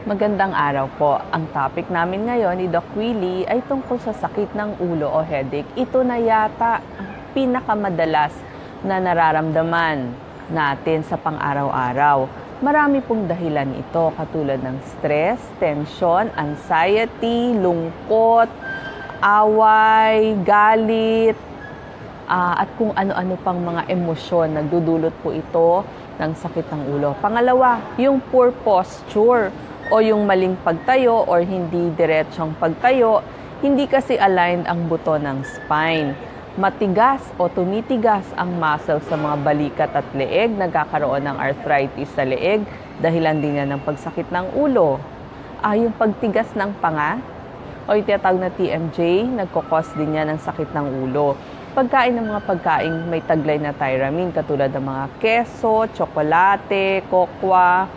Magandang araw po. Ang topic namin ngayon ni Doc Willie ay tungkol sa sakit ng ulo o headache. Ito na yata ang pinakamadalas na nararamdaman natin sa pang-araw-araw. Marami pong dahilan ito katulad ng stress, tension, anxiety, lungkot, away, galit, ah, at kung ano-ano pang mga emosyon. Nagdudulot po ito ng sakit ng ulo. Pangalawa, yung poor posture o yung maling pagtayo or hindi diretsong pagtayo, hindi kasi aligned ang buto ng spine. Matigas o tumitigas ang muscle sa mga balikat at leeg, nagkakaroon ng arthritis sa leeg, dahilan din yan ng pagsakit ng ulo. Ah, yung pagtigas ng panga, o yung tinatawag na TMJ, nagkukos din yan ng sakit ng ulo. Pagkain ng mga pagkain may taglay na tyramine, katulad ng mga keso, tsokolate, kokwa,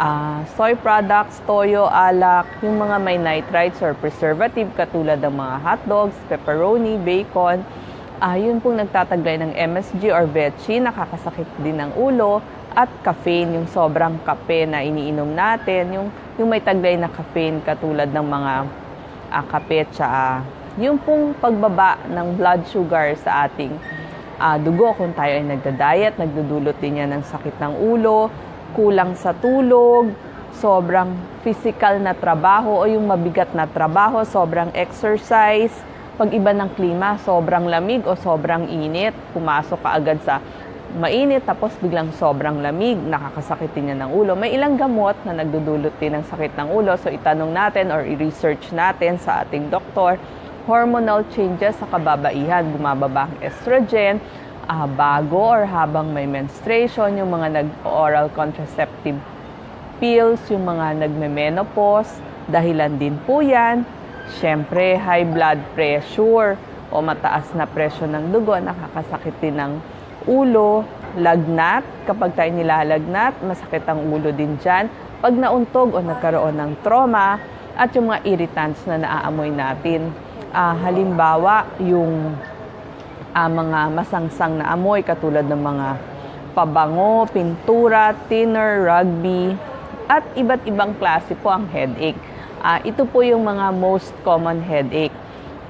ah, soy products, toyo, alak, yung mga may nitrites or preservative, katulad ng mga hotdogs, pepperoni, bacon, ah, yun pong nagtataglay ng MSG or vetchi, nakakasakit din ng ulo, at caffeine, yung sobrang kape na iniinom natin, yung, yung may taglay na caffeine, katulad ng mga uh, kape tsaka yung pong pagbaba ng blood sugar sa ating ah, dugo kung tayo ay nagda-diet, nagdudulot din yan ng sakit ng ulo, kulang sa tulog, sobrang physical na trabaho o yung mabigat na trabaho, sobrang exercise, pag iba ng klima, sobrang lamig o sobrang init, pumasok ka agad sa mainit tapos biglang sobrang lamig, nakakasakit din yan ng ulo. May ilang gamot na nagdudulot din ng sakit ng ulo. So itanong natin or i-research natin sa ating doktor, hormonal changes sa kababaihan, bumababa ang estrogen, ah, bago or habang may menstruation, yung mga nag-oral contraceptive pills, yung mga nagme-menopause, dahilan din po yan. Siyempre, high blood pressure o mataas na presyo ng dugo, nakakasakit din ng ulo, lagnat, kapag tayo nilalagnat, masakit ang ulo din dyan. Pag nauntog o nagkaroon ng trauma, at yung mga irritants na naaamoy natin. Ah, halimbawa, yung ah, mga masangsang na amoy katulad ng mga pabango, pintura, thinner, rugby, at iba't ibang klase po ang headache. Ah, ito po yung mga most common headache.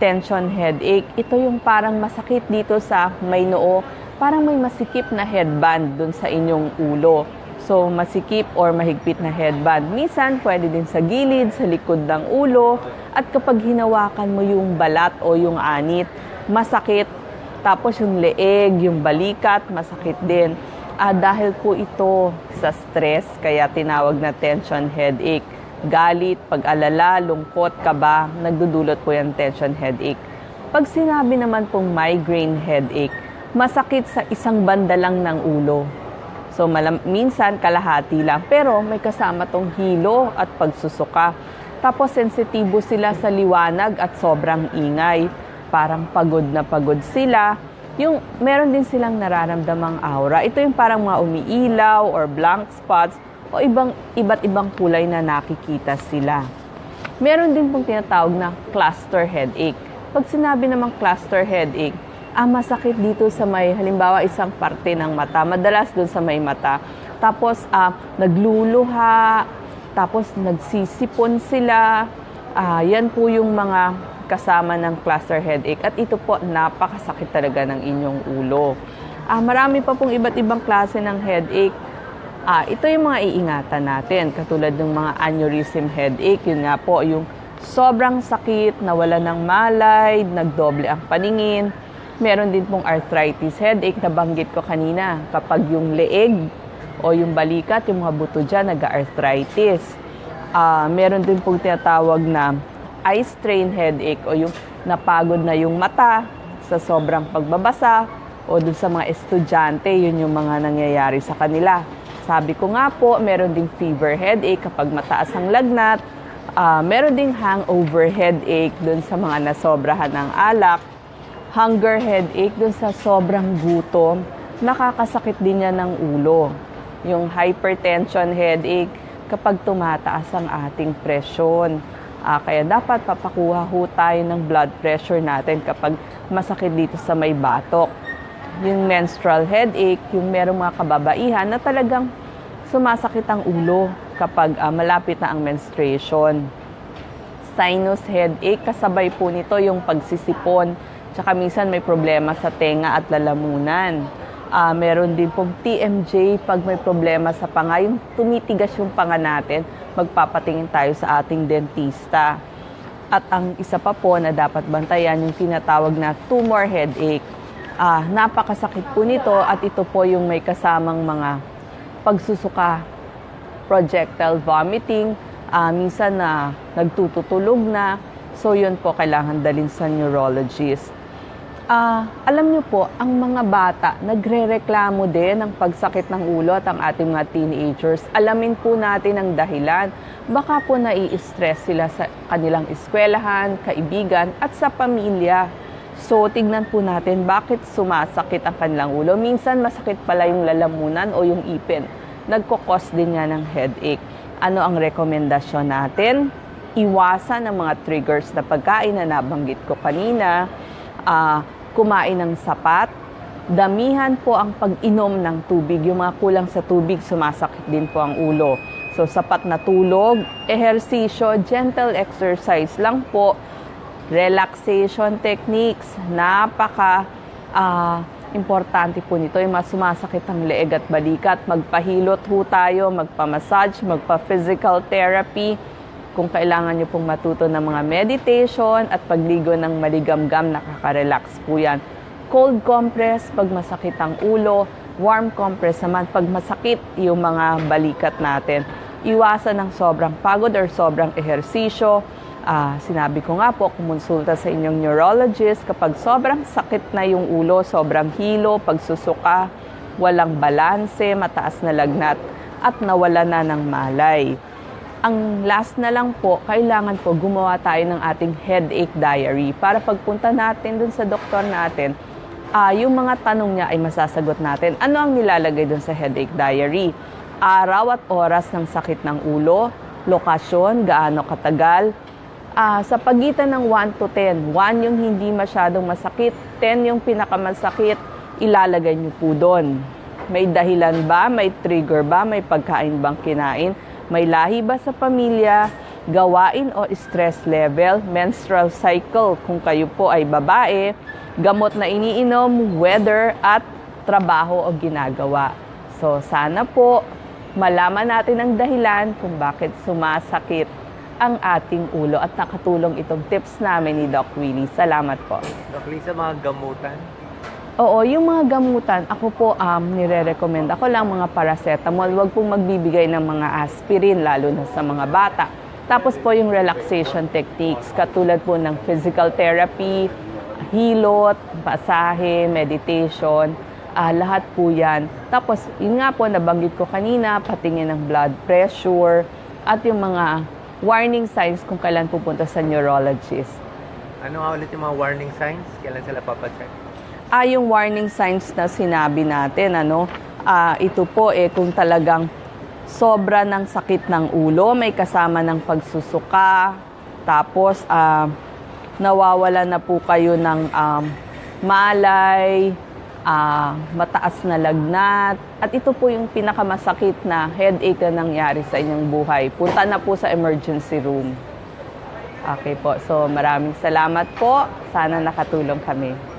Tension headache. Ito yung parang masakit dito sa may noo. Parang may masikip na headband dun sa inyong ulo. So, masikip or mahigpit na headband. Minsan, pwede din sa gilid, sa likod ng ulo. At kapag hinawakan mo yung balat o yung anit, masakit. Tapos yung leeg, yung balikat, masakit din. Ah, dahil po ito sa stress, kaya tinawag na tension headache. Galit, pag-alala, lungkot, kaba, nagdudulot po yung tension headache. Pag sinabi naman pong migraine headache, masakit sa isang banda lang ng ulo. So malam- minsan kalahati lang, pero may kasama tong hilo at pagsusuka. Tapos sensitibo sila sa liwanag at sobrang ingay. Parang pagod na pagod sila. Yung meron din silang nararamdamang aura. Ito yung parang mga umiilaw or blank spots o ibang iba't ibang kulay na nakikita sila. Meron din pong tinatawag na cluster headache. Pag sinabi namang cluster headache, ah, masakit dito sa may, halimbawa, isang parte ng mata. Madalas doon sa may mata. Tapos, ah, nagluluha, tapos nagsisipon sila. Ah, yan po yung mga kasama ng cluster headache. At ito po, napakasakit talaga ng inyong ulo. Ah, marami pa pong iba't ibang klase ng headache. Ah, ito yung mga iingatan natin, katulad ng mga aneurysm headache. Yun nga po, yung sobrang sakit, nawala ng malay, nagdoble ang paningin. Meron din pong arthritis headache na banggit ko kanina. Kapag yung leeg o yung balikat, yung mga buto dyan, nag-arthritis. Ah, meron din pong tinatawag na eye strain headache o yung napagod na yung mata sa sobrang pagbabasa o dun sa mga estudyante, yun yung mga nangyayari sa kanila. Sabi ko nga po, meron ding fever headache kapag mataas ang lagnat. Ah, meron ding hangover headache dun sa mga nasobrahan ng alak. Hunger headache dun sa sobrang gutom. Nakakasakit din yan ng ulo. Yung hypertension headache kapag tumataas ang ating presyon. Ah, kaya dapat papakuha ho tayo ng blood pressure natin kapag masakit dito sa may batok. Yung menstrual headache, yung merong mga kababaihan na talagang sumasakit ang ulo kapag ah, malapit na ang menstruation. Sinus headache, kasabay po nito yung pagsisipon. Tsaka minsan may problema sa tenga at lalamunan. Ah, meron din pong TMJ pag may problema sa panga, yung tumitigas yung panga natin, magpapatingin tayo sa ating dentista. At ang isa pa po na dapat bantayan yung tinatawag na tumor headache. Ah, napakasakit po nito at ito po yung may kasamang mga pagsusuka, projectile vomiting, ah, minsan na nagtututulog na. So yun po kailangan dalhin sa neurologist. Ah, alam niyo po, ang mga bata nagrereklamo din ng pagsakit ng ulo at ang ating mga teenagers. Alamin po natin ang dahilan. Baka po nai-stress sila sa kanilang eskwelahan, kaibigan at sa pamilya. So, tignan po natin bakit sumasakit ang kanilang ulo. Minsan masakit pala yung lalamunan o yung ipin. Nagkukos din nga ng headache. Ano ang rekomendasyon natin? Iwasan ang mga triggers na pagkain na nabanggit ko kanina. Ah, kumain ng sapat, damihan po ang pag-inom ng tubig. Yung mga kulang sa tubig, sumasakit din po ang ulo. So, sapat na tulog, ehersisyo, gentle exercise lang po, relaxation techniques, napaka ah, importante po nito. Yung mga sumasakit ang leeg at balikat, magpahilot ho tayo, magpamassage, magpa-physical therapy. Kung kailangan nyo pong matuto ng mga meditation at pagligo ng maligamgam, nakaka-relax po yan. Cold compress pag masakit ang ulo, warm compress naman pag masakit yung mga balikat natin. Iwasan ng sobrang pagod or sobrang ehersisyo. Ah, sinabi ko nga po, kumonsulta sa inyong neurologist kapag sobrang sakit na yung ulo, sobrang hilo, pagsusuka, walang balanse, mataas na lagnat, at nawala na ng malay. Ang last na lang po, kailangan po gumawa tayo ng ating headache diary para pagpunta natin dun sa doktor natin, ah yung mga tanong niya ay masasagot natin. Ano ang nilalagay dun sa headache diary? Araw at oras ng sakit ng ulo, lokasyon, gaano katagal, Ah, sa pagitan ng 1 to 10, 1 yung hindi masyadong masakit, 10 yung pinakamasakit, ilalagay niyo po doon. May dahilan ba? May trigger ba? May pagkain bang kinain? May lahi ba sa pamilya? Gawain o stress level? Menstrual cycle kung kayo po ay babae? Gamot na iniinom? Weather? At trabaho o ginagawa? So sana po malaman natin ang dahilan kung bakit sumasakit ang ating ulo at nakatulong itong tips namin ni Doc Willie. Salamat po. Doc Lisa, mga gamutan. Oo, yung mga gamutan, ako po um, nire-recommend. Ako lang mga paracetamol. Huwag pong magbibigay ng mga aspirin, lalo na sa mga bata. Tapos po yung relaxation techniques, katulad po ng physical therapy, hilot, pasahe, meditation, ah, lahat po yan. Tapos, yun nga po, nabanggit ko kanina, patingin ng blood pressure, at yung mga warning signs kung kailan pupunta sa neurologist. Ano nga ulit yung mga warning signs? Kailan sila papacheck? Ah, yung warning signs na sinabi natin, ano, ah, ito po eh kung talagang sobra ng sakit ng ulo, may kasama ng pagsusuka, tapos ah, nawawala na po kayo ng um, malay, ah, mataas na lagnat, at ito po yung pinakamasakit na headache na nangyari sa inyong buhay. Punta na po sa emergency room. Okay po, so maraming salamat po. Sana nakatulong kami.